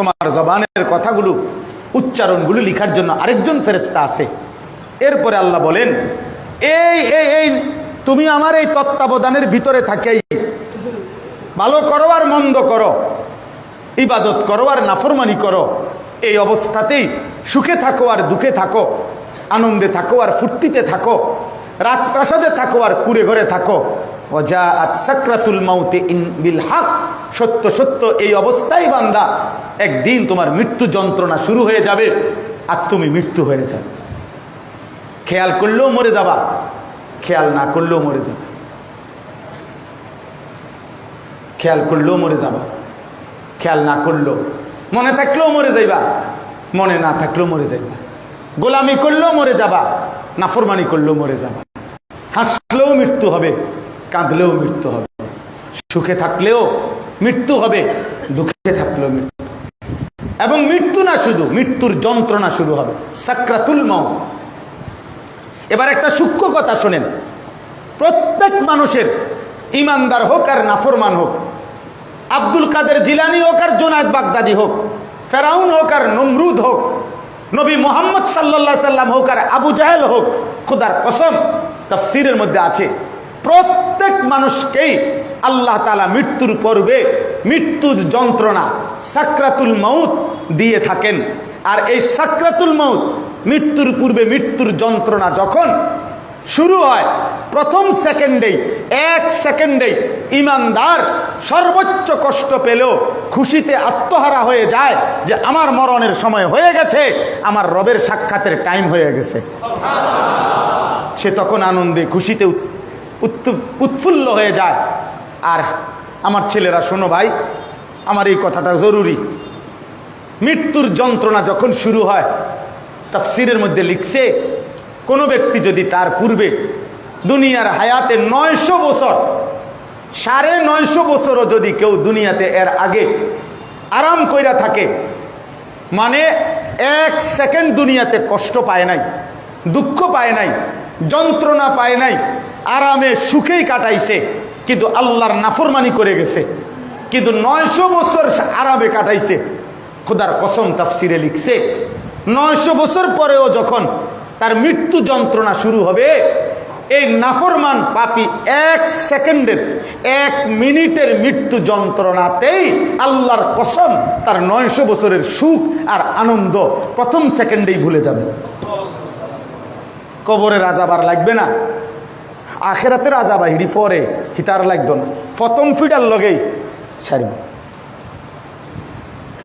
তোমার জবানের কথাগুলো উচ্চারণগুলো লিখার জন্য আরেকজন ফেরেস্তা আছে। এরপরে আল্লাহ বলেন, এই এই এই, তুমি আমার এই তত্ত্বাবধানের ভিতরে থাকেই ভালো করো আর মন্দ করো। ইবাদত করো আর নাফরমানি করো। এই অবস্থাতেই সুখে থাকো আর দুঃখে থাকো। আনন্দে থাকো আর ফুর্তিতে থাকো। রাজপ্রাসাদে থাকো আর কুড়ে ঘরে থাকো। অজা সাকরাতুল মাউতে সত্য সত্য, এই অবস্থায় বান্দা, একদিন তোমার মৃত্যু যন্ত্রণা শুরু হয়ে যাবে আর তুমি মৃত্যু হয়ে যাবে খেয়াল করলেও মরে যাবা, খেয়াল না করলেও মরে যাবে। খেয়াল করলেও মরে যাবা, খেয়াল না করলেও। মনে থাকলেও মরে যাইবা, মনে না থাকলেও মরে যাইবা। গোলামি করলেও মরে যাবা, নাফরমানি করলেও মরে যাবা। হাসলেও মৃত্যু হবে। কাঁদলেও মৃত্যু হবে। সুখে থাকলেও মৃত্যু হবে, দুঃখে থাকলেও মৃত্যু এবং মৃত্যু না শুধু, মৃত্যুর যন্ত্রণা শুরু হবে। সাকরাতুল মাও এবার একটা সূক্ষ্ম কথা শোনেন। প্রত্যেক মানুষের ইমানদার হোক আর নাফরমান হোক, আব্দুল কাদের জিলানি হোক আর জোনায়দ বাগদাদি হোক, ফেরাউন হোক আর নমরুদ হোক, নবী মোহাম্মদ সাল্লাহ সাল্লাম হোক আর আবু জাহেল হোক, খুদার কসম, তফসিরের মধ্যে আছে। প্রত্যেক মানুষকেই আল্লাহ তালা মৃত্যুর পর্বে মৃত্যুর যন্ত্রণা সাকরাতুল মৌত দিয়ে থাকেন। আর এই সাকরাতুল মৌত মৃত্যুর পূর্বে মৃত্যুর যন্ত্রণা যখন শুরু হয়, প্রথম সেকেন্ডেই, এক সেকেন্ডেই ইমানদার সর্বোচ্চ কষ্ট পেলেও খুশিতে আত্মহারা হয়ে যায় যে আমার মরণের সময় হয়ে গেছে, আমার রবের সাক্ষাতের টাইম হয়ে গেছে। সে তখন আনন্দে খুশিতে উৎফুল্ল হয়ে যায়। আর আমার ছেলেরা, শোনো ভাই, আমার এই কথাটা জরুরি। মৃত্যুর যন্ত্রণা যখন শুরু হয়, তাফসিরের মধ্যে লিখছে, কোনো ব্যক্তি যদি তার পূর্বে দুনিয়ার হায়াতে নয়শো বছর, সাড়ে নয়শো বছরও যদি কেউ দুনিয়াতে এর আগে আরাম কইরা থাকে মানে এক সেকেন্ড দুনিয়াতে কষ্ট পায় নাই, দুঃখ পায় নাই, যন্ত্রণা পায় নাই আরামে সুখেই কাটাইছে, কিন্তু আল্লাহর নাফরমানি করে গেছে। কিন্তু নয়শো বছর আরামে কাটাইছে। খোদার কসম তাফসিরে লিখছে, নয়শো বছর পরেও যখন তার মৃত্যু যন্ত্রণা শুরু হবে, এই নাফরমান পাপি এক সেকেন্ডের, এক মিনিটের মৃত্যু যন্ত্রণাতেই আল্লাহর কসম তার নয়শো বছরের সুখ আর আনন্দ প্রথম সেকেন্ডেই ভুলে যাবে। কবরের আজাব আর লাগবে না। আখেরাতের আজাবা হিডি পরে হিতার লাগতো না। প্রথম ফিডার লগেই সারিব।